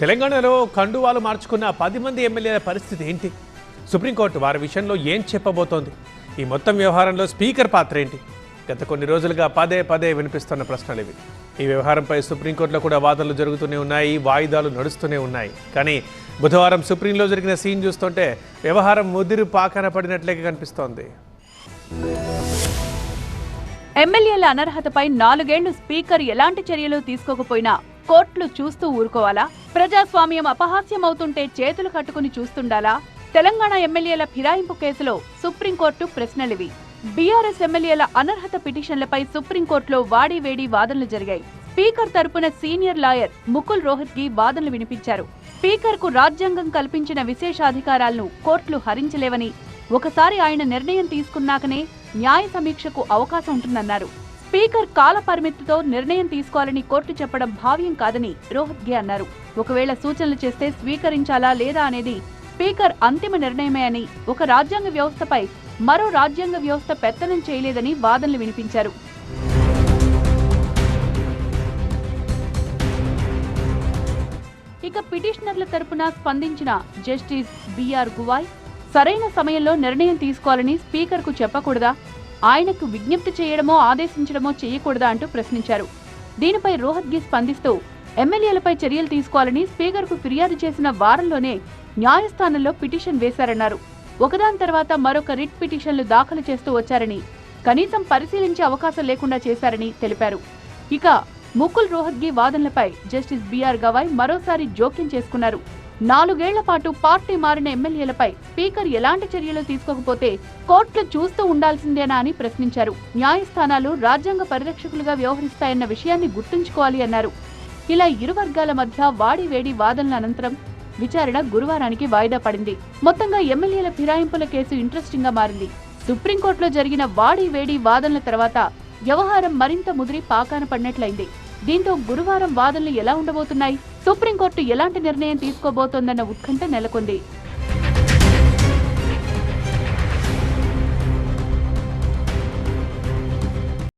తెలంగాణలో కండువాలు మార్చుకున్న పది మంది ఎమ్మెల్యేల పరిస్థితి ఏంటి? సుప్రీంకోర్టు వారి విషయంలో ఏం చెప్పబోతోంది? ఈ మొత్తం వ్యవహారంలో స్పీకర్ పాత్ర ఏంటి? గత కొన్ని రోజులుగా పదే పదే వినిపిస్తున్న ప్రశ్నలు ఇవి. ఈ వ్యవహారంపై సుప్రీంకోర్టులో కూడా వాదనలు జరుగుతూనే ఉన్నాయి వాయిదాలు నడుస్తూనే ఉన్నాయి. కానీ బుధవారం సుప్రీంలో జరిగిన సీన్ చూస్తుంటే వ్యవహారం ముదిరి పాకన పడినట్లే కనిపిస్తోంది. ఎమ్మెల్యేల అనర్హతపై నాలుగేళ్ళు స్పీకర్ ఎలాంటి చర్యలు తీసుకోకపోయినా కోర్టులు చూస్తూ ఊరుకోవాలా? ప్రజాస్వామ్యం అపహాస్యమవుతుంటే చేతులు కట్టుకుని చూస్తుండాలా? తెలంగాణ ఎమ్మెల్యేల ఫిరాయింపు కేసులో సుప్రీంకోర్టు ప్రశ్నలివి. బీఆర్ఎస్ ఎమ్మెల్యేల అనర్హత పిటిషన్లపై సుప్రీంకోర్టులో వాడివేడి వాదనలు జరిగాయి. స్పీకర్ తరపున సీనియర్ లాయర్ ముకుల్ రోహిత్కి వాదనలు వినిపించారు. స్పీకర్కు రాజ్యాంగం కల్పించిన విశేషాధికారాలను కోర్టులు హరించలేవని ఒకసారి ఆయన నిర్ణయం తీసుకున్నాకనే న్యాయ సమీక్షకు అవకాశం ఉంటుందన్నారు. స్పీకర్ కాల పరిమితితో నిర్ణయం తీసుకోవాలని కోర్టు చెప్పడం భావ్యం కాదని రోహత్గే అన్నారు. ఒకవేళ సూచనలు చేస్తే స్వీకరించాలా లేదా అనేది స్పీకర్ అంతిమ నిర్ణయమే అని ఒక రాజ్యాంగ వ్యవస్థపై మరో రాజ్యాంగ వ్యవస్థ పెత్తనం చేయలేదని వాదనలు వినిపించారు. ఇక పిటిషనర్ల తరపున స్పందించిన జస్టిస్ బిఆర్ గువాయ్ సరైన సమయంలో నిర్ణయం తీసుకోవాలని స్పీకర్కు చెప్పకూడదా? ఆయనకు విజ్ఞప్తి చేయడమో ఆదేశించడమో చేయకూడదా అంటూ ప్రశ్నించారు. దీనిపై రోహత్గి స్పందిస్తూ ఎమ్మెల్యేలపై చర్యలు తీసుకోవాలని స్పీకర్కు ఫిర్యాదు చేసిన వారంలోనే న్యాయస్థానంలో పిటిషన్ వేశారన్నారు. ఒకదాని తర్వాత మరొక రిట్ పిటిషన్లు దాఖలు చేస్తూ వచ్చారని కనీసం పరిశీలించే అవకాశం లేకుండా చేశారని తెలిపారు. ఇక ముకుల్ రోహత్గి వాదనలపై జస్టిస్ బిఆర్ గవాయ్ మరోసారి జోక్యం చేసుకున్నారు. నాలుగేళ్ళ పాటు పార్టీ మారిన ఎమ్మెల్యేలపై స్పీకర్ ఎలాంటి చర్యలు తీసుకోకపోతే కోర్టులు చూస్తూ ఉండాల్సిందేనా అని ప్రశ్నించారు. న్యాయస్థానాలు రాజ్యాంగ పరిరక్షకులుగా వ్యవహరిస్తాయన్న విషయాన్ని గుర్తుంచుకోవాలి అన్నారు. ఇలా ఇరు వర్గాల మధ్య వాడి వేడి వాదనల అనంతరం విచారణ గురువారానికి వాయిదా పడింది. మొత్తంగా ఎమ్మెల్యేల ఫిరాయింపుల కేసు ఇంట్రెస్టింగ్గా మారింది. సుప్రీంకోర్టులో జరిగిన వాడి వేడి వాదనల తర్వాత వ్యవహారం మరింత ముదిరి పాకాన పడినట్లయింది. దీంతో గురువారం వాదనలు ఎలా ఉండబోతున్నాయి? సుప్రీంకోర్టు ఎలాంటి నిర్ణయం తీసుకోబోతోందన్న ఉత్కంఠ నెలకొంది.